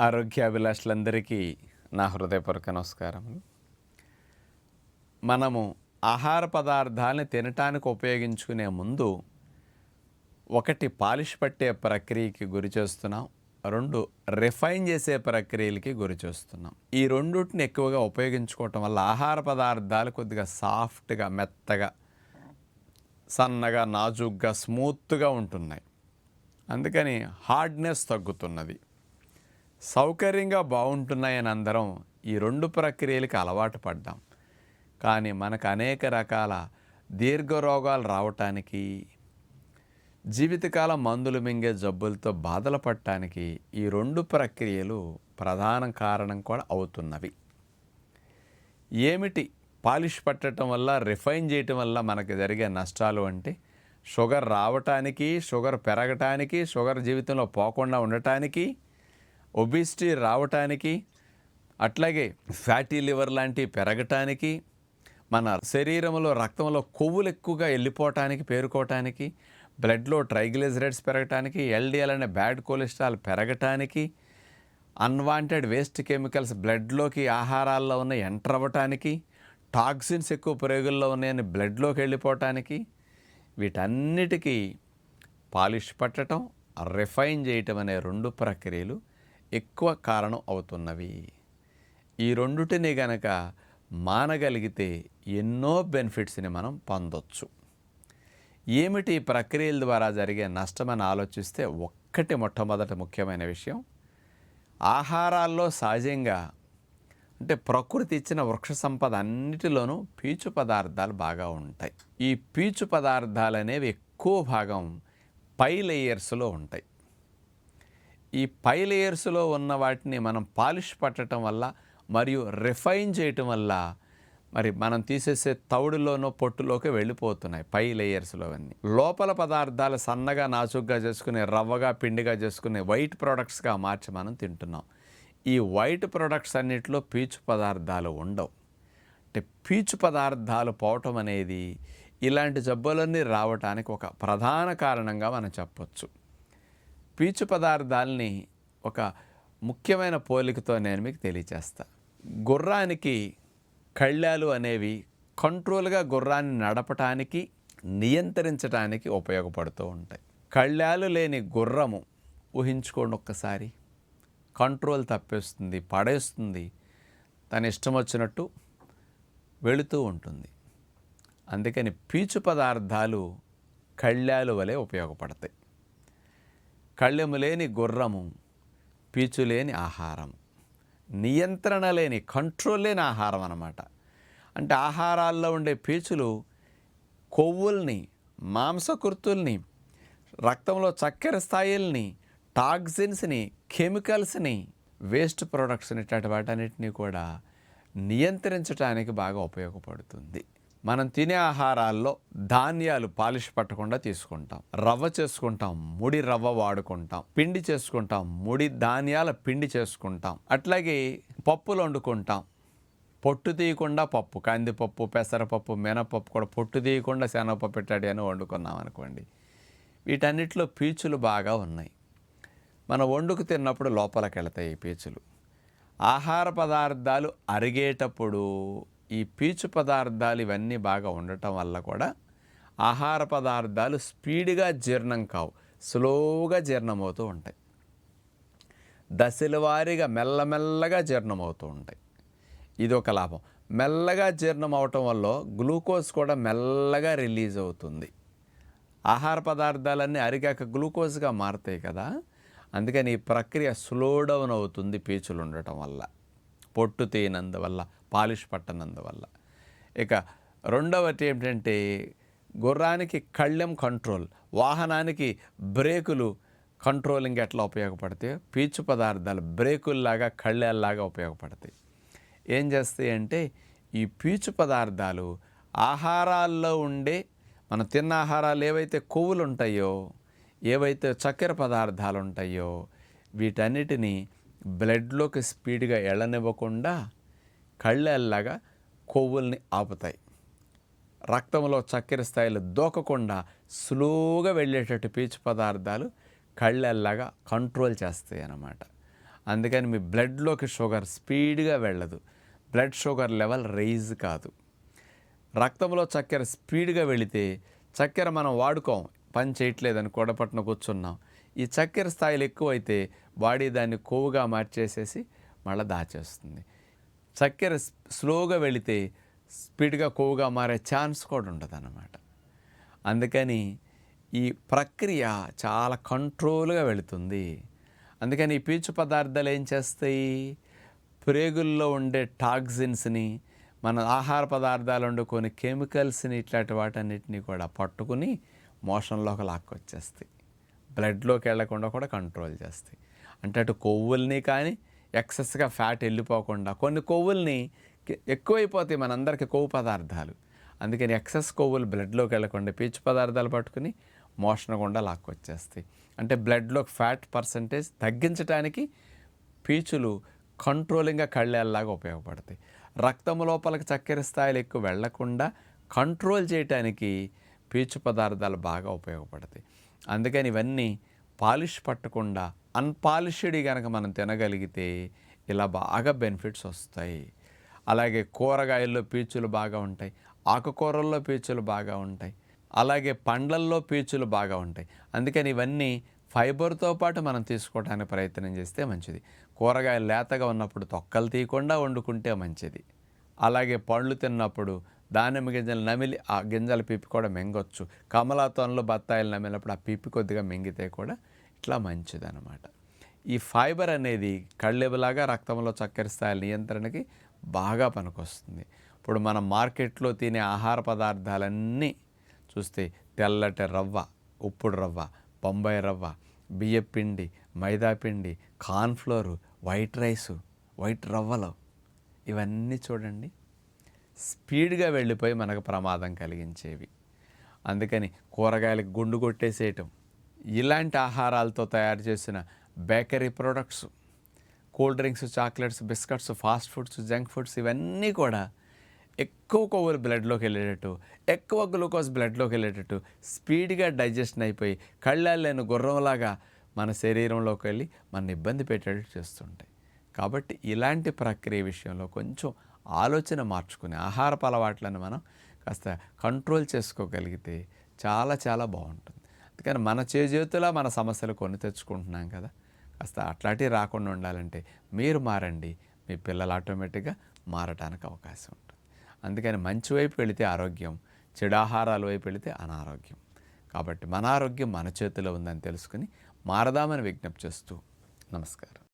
ఆరోగ్యాభిలాషులందరికీ నా హృదయపూర్వక నమస్కారములు మనము ఆహార పదార్థాలని తినటానికి ఉపయోగించుకునే ముందు ఒకటి పాలిష్ పట్టే ప్రక్రియకి గురి చేస్తున్నాం. రెండు రిఫైన్ చేసే ప్రక్రియలకి గురి చేస్తున్నాం. ఈ రెండుటిని ఎక్కువగా ఉపయోగించుకోవటం వల్ల ఆహార పదార్థాలు కొద్దిగా సాఫ్ట్గా మెత్తగా సన్నగా నాజుగ్గా స్మూత్గా ఉంటున్నాయి. అందుకని హార్డ్నెస్ తగ్గుతున్నది. సౌకర్యంగా బాగుంటున్నాయని అందరం ఈ రెండు ప్రక్రియలకు అలవాటు పడ్డాం. కానీ మనకు అనేక రకాల దీర్ఘ రోగాలు రావటానికి జీవితకాల మందులు మింగే జబ్బులతో బాధలు పడటానికి ఈ రెండు ప్రక్రియలు ప్రధాన కారణం కూడా అవుతున్నవి. ఏమిటి? పాలిష్ పట్టడం వల్ల రిఫైన్ చేయటం వల్ల మనకు జరిగే నష్టాలు అంటే షుగర్ రావటానికి షుగర్ పెరగటానికి షుగర్ జీవితంలో పోకుండా ఉండటానికి ఒబిసిటీ రావటానికి అట్లాగే ఫ్యాటీ లివర్ లాంటివి పెరగటానికి మన శరీరంలో రక్తంలో కొవ్వులు ఎక్కువగా వెళ్ళిపోవటానికి పేరుకోవటానికి బ్లడ్లో ట్రైగ్లిజరైడ్స్ పెరగటానికి ఎల్డిఎల్ అనే బ్యాడ్ కొలెస్ట్రాల్ పెరగటానికి అన్వాంటెడ్ వేస్ట్ కెమికల్స్ బ్లడ్లోకి ఆహారాల్లో ఉన్న ఎంటర్ అవ్వటానికి టాక్సిన్స్ ఎక్కువ ప్రయోగుల్లో ఉన్నాయని బ్లడ్లోకి వెళ్ళిపోవటానికి వీటన్నిటికీ పాలిష్ పట్టడం రిఫైన్ చేయటం అనే రెండు ప్రక్రియలు ఎక్కువ కారణం అవుతున్నవి. ఈ రెండుటిని గనక మానగలిగితే ఎన్నో బెనిఫిట్స్ని మనం పొందొచ్చు. ఏమిటి ఈ ప్రక్రియల ద్వారా జరిగే నష్టమని ఆలోచిస్తే ఒక్కటి మొట్టమొదటి ముఖ్యమైన విషయం ఆహారాల్లో సహజంగా అంటే ప్రకృతి ఇచ్చిన వృక్ష సంపద అన్నిటిలోనూ పీచు పదార్థాలు బాగా ఉంటాయి. ఈ పీచు పదార్థాలు అనేవి ఎక్కువ భాగం పై లేయర్స్లో ఉంటాయి. ఈ పై లేయర్స్లో ఉన్న వాటిని మనం పాలిష్ పట్టడం వల్ల మరియు రిఫైన్ చేయటం వల్ల మరి మనం తీసేసే తౌడులోనో పొట్టులోకి వెళ్ళిపోతున్నాయి పై లేయర్స్లో అన్నీ లోపల పదార్థాలు సన్నగా నాచుగ్గా చేసుకునే రవ్వగా పిండిగా చేసుకునే వైట్ ప్రోడక్ట్స్గా మార్చి మనం తింటున్నాం. ఈ వైట్ ప్రొడక్ట్స్ అన్నిటిలో పీచు పదార్థాలు ఉండవు. అంటే పీచు పదార్థాలు పోవటం అనేది ఇలాంటి జబ్బులన్నీ రావటానికి ఒక ప్రధాన కారణంగా మనం చెప్పొచ్చు. పీచు పదార్థాలని ఒక ముఖ్యమైన పోలికతో నేను మీకు తెలియచేస్తా. గుర్రానికి కళ్ళాలు అనేవి కంట్రోల్గా గుర్రాన్ని నడపటానికి నియంత్రించడానికి ఉపయోగపడుతూ ఉంటాయి. కళ్ళాలు లేని గుర్రము ఊహించుకోండి ఒక్కసారి. కంట్రోల్ తప్పేస్తుంది పడేస్తుంది తన ఇష్టం వచ్చినట్టు వెళుతూ ఉంటుంది. అందుకని పీచు పదార్థాలు కళ్ళాలు వలె ఉపయోగపడతాయి. కళ్ళెము లేని గుర్రము పీచు లేని ఆహారం నియంత్రణ లేని కంట్రోల్ లేని ఆహారం అన్నమాట. అంటే ఆహారాల్లో ఉండే పీచులు కొవ్వుల్ని మాంసకృతుల్ని రక్తంలో చక్కెర స్థాయిల్ని టాక్సిన్స్ని కెమికల్స్ని వేస్ట్ ప్రొడక్ట్స్ని ఇట్లాంటి వాటన్నిటిని కూడా నియంత్రించడానికి బాగా ఉపయోగపడుతుంది. మనం తినే ఆహారాల్లో ధాన్యాలు పాలిష్ పట్టకుండా తీసుకుంటాం. రవ్వ చేసుకుంటాం ముడి రవ్వ వాడుకుంటాం. పిండి చేసుకుంటాం ముడి ధాన్యాల పిండి చేసుకుంటాం. అట్లాగే పప్పులు వండుకుంటాం. పొట్టు తీయకుండా పప్పు కందిపప్పు పెసరపప్పు మినపప్పు కూడా పొట్టు తీయకుండా శనగపప్పు పెట్టాడు అని వండుకున్నాం అనుకోండి. వీటన్నిటిలో పీచులు బాగా ఉన్నాయి. మనం వండుకు తిన్నప్పుడు లోపలికి వెళతాయి ఈ పీచులు. ఆహార పదార్థాలు అరిగేటప్పుడు ఈ పీచు పదార్థాలు ఇవన్నీ బాగా ఉండటం వల్ల కూడా ఆహార పదార్థాలు స్పీడ్గా జీర్ణం కావు స్లోగా జీర్ణమవుతూ ఉంటాయి. దశల వారీగా మెల్లమెల్లగా జీర్ణమవుతూ ఉంటాయి. ఇది ఒక లాభం. మెల్లగా జీర్ణం అవటం వల్ల గ్లూకోజ్ కూడా మెల్లగా రిలీజ్ అవుతుంది. ఆహార పదార్థాలన్నీ అరిగాక గ్లూకోజ్గా మారుతాయి కదా అందుకని ఈ ప్రక్రియ స్లో డౌన్ అవుతుంది పీచులు ఉండటం వల్ల. పొట్టు తీయనందువల్ల పాలిష్ పట్టనందువల్ల. ఇక రెండవది ఏమిటంటే గుర్రానికి కళ్ళెం కంట్రోల్ వాహనానికి బ్రేకులు కంట్రోలింగ్ ఎట్లా ఉపయోగపడతాయి పీచు పదార్థాలు బ్రేకుల్లాగా కళ్ళెల్లాగా ఉపయోగపడతాయి. ఏం చేస్తాయి అంటే ఈ పీచు పదార్థాలు ఆహారాల్లో ఉండే మనం తిన్న ఆహారాలు ఏవైతే కొవ్వులు ఉంటాయో ఏవైతే చక్కెర పదార్థాలు ఉంటాయో వీటన్నిటిని బ్లడ్లోకి స్పీడ్గా ఎళ్ళనివ్వకుండా కళ్ళెల్లాగా కొవ్వుల్ని ఆపుతాయి. రక్తంలో చక్కెర స్థాయిలు దూకకుండా స్లోగా వెళ్ళేటట్టు పీచు పదార్థాలు కళ్ళెల్లాగా కంట్రోల్ చేస్తాయి అన్నమాట. అందుకని మీ బ్లడ్లోకి షుగర్ స్పీడ్గా వెళ్ళదు. బ్లడ్ షుగర్ లెవెల్ రైజ్ కాదు. రక్తంలో చక్కెర స్పీడ్గా వెళితే చక్కెర మనం వాడుకోం. పని చేయట్లేదని కూడపట్టున కూర్చున్నాం. ఈ చక్కెర స్థాయిలు ఎక్కువైతే బాడీ దాన్ని కొవ్వుగా మార్చేసేసి మళ్ళీ దాచేస్తుంది. చక్కెర స్లోగా వెళితే స్పీడ్గా కొవ్వుగా మారే ఛాన్స్ కూడా ఉండదు అందుకని ఈ ప్రక్రియ చాలా కంట్రోల్గా వెళుతుంది. అందుకని ఈ పీచు పదార్థాలు ఏం చేస్తాయి? ప్రేగుల్లో ఉండే టాక్సిన్స్ని మన ఆహార పదార్థాలు ఉండే కొన్ని కెమికల్స్ని ఇట్లాంటి వాటన్నిటిని కూడా పట్టుకుని మోషన్లోకి లాక్కొచ్చేస్తాయి. బ్లడ్లోకి వెళ్ళకుండా కూడా కంట్రోల్ చేస్తాయి. అంటే అటు కొవ్వుల్ని కానీ ఎక్సెస్గా ఫ్యాట్ వెళ్ళిపోకుండా కొన్ని కొవ్వుల్ని ఎక్కువైపోతాయి మనందరికీ కొవ్వు పదార్థాలు. అందుకని ఎక్సెస్ కొవ్వులు బ్లడ్లోకి వెళ్ళకుండా పీచు పదార్థాలు పట్టుకుని మోషణ గుండా లాక్కొచ్చేస్తాయి. అంటే బ్లడ్లో ఫ్యాట్ పర్సంటేజ్ తగ్గించడానికి పీచులు కంట్రోలింగ్గా కళ్ళేలాగా ఉపయోగపడతాయి. రక్తం లోపలికి చక్కెర స్థాయిలు ఎక్కువ వెళ్ళకుండా కంట్రోల్ చేయటానికి పీచు పదార్థాలు బాగా ఉపయోగపడతాయి. అందుకని ఇవన్నీ పాలిష్ పట్టకుండా అన్పాలిష్డ్ కనుక మనం తినగలిగితే ఇలా బాగా బెనిఫిట్స్ వస్తాయి. అలాగే కూరగాయల్లో పీచులు బాగా ఉంటాయి. ఆకుకూరల్లో పీచులు బాగా ఉంటాయి. అలాగే పండ్లల్లో పీచులు బాగా ఉంటాయి. అందుకని ఇవన్నీ ఫైబర్తో పాటు మనం తీసుకోవడానికి ప్రయత్నం చేస్తే మంచిది. కూరగాయలు లేతగా ఉన్నప్పుడు తొక్కలు తీయకుండా వండుకుంటే మంచిది. అలాగే పండ్లు తిన్నప్పుడు దానిమ్మ గింజలు నమిలి ఆ గింజల పీపి కూడా మింగొచ్చు. కమలాతోనలో బత్తాయిలు నమిలినప్పుడు ఆ పీపి కొద్దిగా మింగితే కూడా ఇట్లా మంచిదనమాట ఈ ఫైబర్ అనేది కళ్ళెబలాగా రక్తంలో చక్కెర స్థాయిల నియంత్రణకి బాగా పనికొస్తుంది. ఇప్పుడు మనం మార్కెట్లో తినే ఆహార పదార్థాలన్నీ చూస్తే తెల్లటి రవ్వ ఉప్పుడు రవ్వ బొంబాయి రవ్వ బియ్యపిండి మైదాపిండి కార్న్ఫ్లోరు వైట్ రైసు వైట్ రవ్వలు. ఇవన్నీ చూడండి. స్పీడ్గా వెళ్ళిపోయి మనకు ప్రమాదం కలిగించేవి. అందుకని కూరగాయలకు గుండు కొట్టేసేయటం ఇలాంటి ఆహారాలతో తయారు చేసిన bakery products cool drinks chocolates biscuits fast foods junk foods ఇవన్నీ కూడా ఎక్కువ కొవ్వులు బ్లడ్లోకి వెళ్ళేటట్టు ఎక్కువ గ్లూకోజ్ బ్లడ్లోకి వెళ్ళేటట్టు స్పీడ్గా డైజెషన్ అయిపోయి కళ్ళాలు లేని గుర్రంలాగా మన శరీరంలోకి వెళ్ళి మన ఇబ్బంది పెట్టేటట్టు చేస్తుంటాయి. కాబట్టి ఇలాంటి ప్రక్రియ విషయంలో కొంచెం ఆలోచన మార్చుకుని ఆహారపు అలవాట్లను మనం కాస్త కంట్రోల్ చేసుకోగలిగితే చాలా చాలా బాగుంటుంది. అందుకని మన చేజేతులా మన సమస్యలు కొని తెచ్చుకుంటున్నాం కదా. కాస్త అట్లాంటివి రాకుండా ఉండాలంటే మీరు మారండి. మీ పిల్లలు ఆటోమేటిక్గా మారటానికి అవకాశం ఉంటుంది. అందుకని మంచి వైపు వెళితే ఆరోగ్యం చెడు వైపు వెళితే అనారోగ్యం. కాబట్టి మన ఆరోగ్యం మన చేతిలో ఉందని తెలుసుకుని మారదామని విజ్ఞప్తి చేస్తూ నమస్కారం.